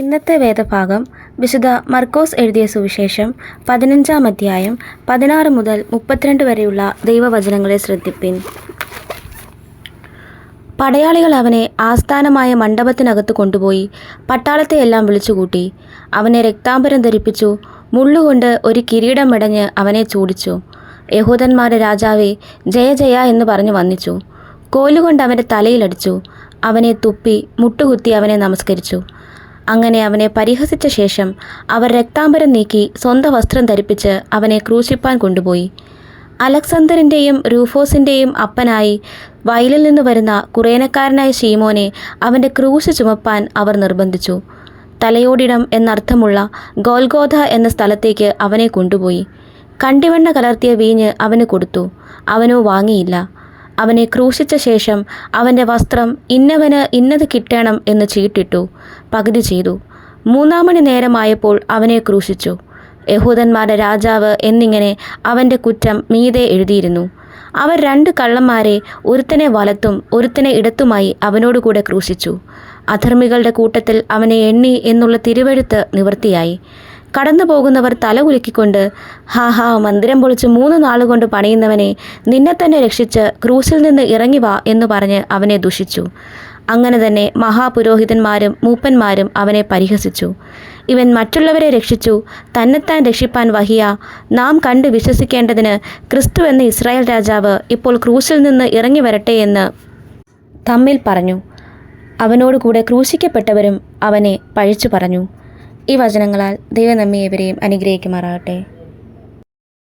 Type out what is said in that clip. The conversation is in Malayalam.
ഇന്നത്തെ വേദഭാഗം വിശുദ്ധ മർക്കോസ് എഴുതിയ സുവിശേഷം പതിനഞ്ചാം അധ്യായം പതിനാറ് മുതൽ മുപ്പത്തിരണ്ട് വരെയുള്ള ദൈവവചനങ്ങളെ ശ്രദ്ധിപ്പിൻ. പടയാളികൾ അവനെ ആസ്ഥാനമായ മണ്ഡപത്തിനകത്ത് കൊണ്ടുപോയി പട്ടാളത്തെ എല്ലാം വിളിച്ചുകൂട്ടി. അവനെ രക്താംബരം ധരിപ്പിച്ചു മുള്ളുകൊണ്ട് ഒരു കിരീടം മെടഞ്ഞ് അവനെ ചൂടിച്ചു. യഹൂദന്മാരുടെ രാജാവേ ജയ ജയ എന്ന് പറഞ്ഞു വന്നിച്ചു കോലുകൊണ്ട് അവന്റെ തലയിലടിച്ചു അവനെ തുപ്പി മുട്ടുകുത്തി അവനെ നമസ്കരിച്ചു. അങ്ങനെ അവനെ പരിഹസിച്ച ശേഷം അവർ രക്താംബരം നീക്കി സ്വന്തം വസ്ത്രം ധരിപ്പിച്ച് അവനെ ക്രൂശിപ്പാൻ കൊണ്ടുപോയി. അലക്സാണ്ടറിന്റെയും റൂഫോസിന്റെയും അപ്പനായി വയലിൽ നിന്ന് വരുന്ന കുറേനക്കാരനായ ഷീമോനെ അവന്റെ ക്രൂശ് ചുമപ്പാൻ അവർ നിർബന്ധിച്ചു. തലയോടിടം എന്നർത്ഥമുള്ള ഗോൽഗോധ എന്ന സ്ഥലത്തേക്ക് അവനെ കൊണ്ടുപോയി. കണ്ടിവെണ്ണ കലർത്തിയ വീഞ്ഞ് അവന് കൊടുത്തു. അവനോ വാങ്ങിയില്ല. അവനെ ക്രൂശിച്ച ശേഷം അവന്റെ വസ്ത്രം ഇന്നവന് ഇന്നത് കിട്ടണം എന്ന് ചീട്ടിട്ടു. പകുതി ചെയ്തു. മൂന്നാമണി നേരമായപ്പോൾ അവനെ ക്രൂശിച്ചു. യഹൂദന്മാരുടെ രാജാവ് എന്നിങ്ങനെ അവന്റെ കുറ്റം മീതെ എഴുതിയിരുന്നു. അവർ രണ്ട് കള്ളന്മാരെ ഒരുത്തനെ വലത്തും ഒരുത്തനെ ഇടത്തുമായി അവനോടുകൂടെ ക്രൂശിച്ചു. അധർമ്മികളുടെ കൂട്ടത്തിൽ അവനെ എണ്ണി എന്നുള്ള തിരുവഴുത്ത് നിവൃത്തിയായി കടന്നു പോകുന്നവർ തല കുലുക്കിക്കൊണ്ട് ഹാ ഹാ മന്ദിരം പൊളിച്ച് മൂന്ന് നാളുകൊണ്ട് പണിയുന്നവനെ നിന്നെ തന്നെ രക്ഷിച്ച് ക്രൂസിൽ നിന്ന് ഇറങ്ങി വാ എന്ന് പറഞ്ഞ് അവനെ ദുഷിച്ചു. അങ്ങനെ തന്നെ മഹാപുരോഹിതന്മാരും മൂപ്പന്മാരും അവനെ പരിഹസിച്ചു. ഇവൻ മറ്റുള്ളവരെ രക്ഷിച്ചു തന്നെത്താൻ രക്ഷിപ്പാൻ വഹിയ. നാം കണ്ട് വിശ്വസിക്കേണ്ടതിന് ക്രിസ്തു എന്ന ഇസ്രായേൽ രാജാവ് ഇപ്പോൾ ക്രൂസിൽ നിന്ന് ഇറങ്ങി വരട്ടെ എന്ന് തമ്മിൽ പറഞ്ഞു. അവനോടുകൂടെ ക്രൂശിക്കപ്പെട്ടവരും അവനെ പഴിച്ചു പറഞ്ഞു. ഈ വചനങ്ങളാൽ ദൈവം നമ്മെ അനുഗ്രഹിക്കുമാറാകട്ടെ.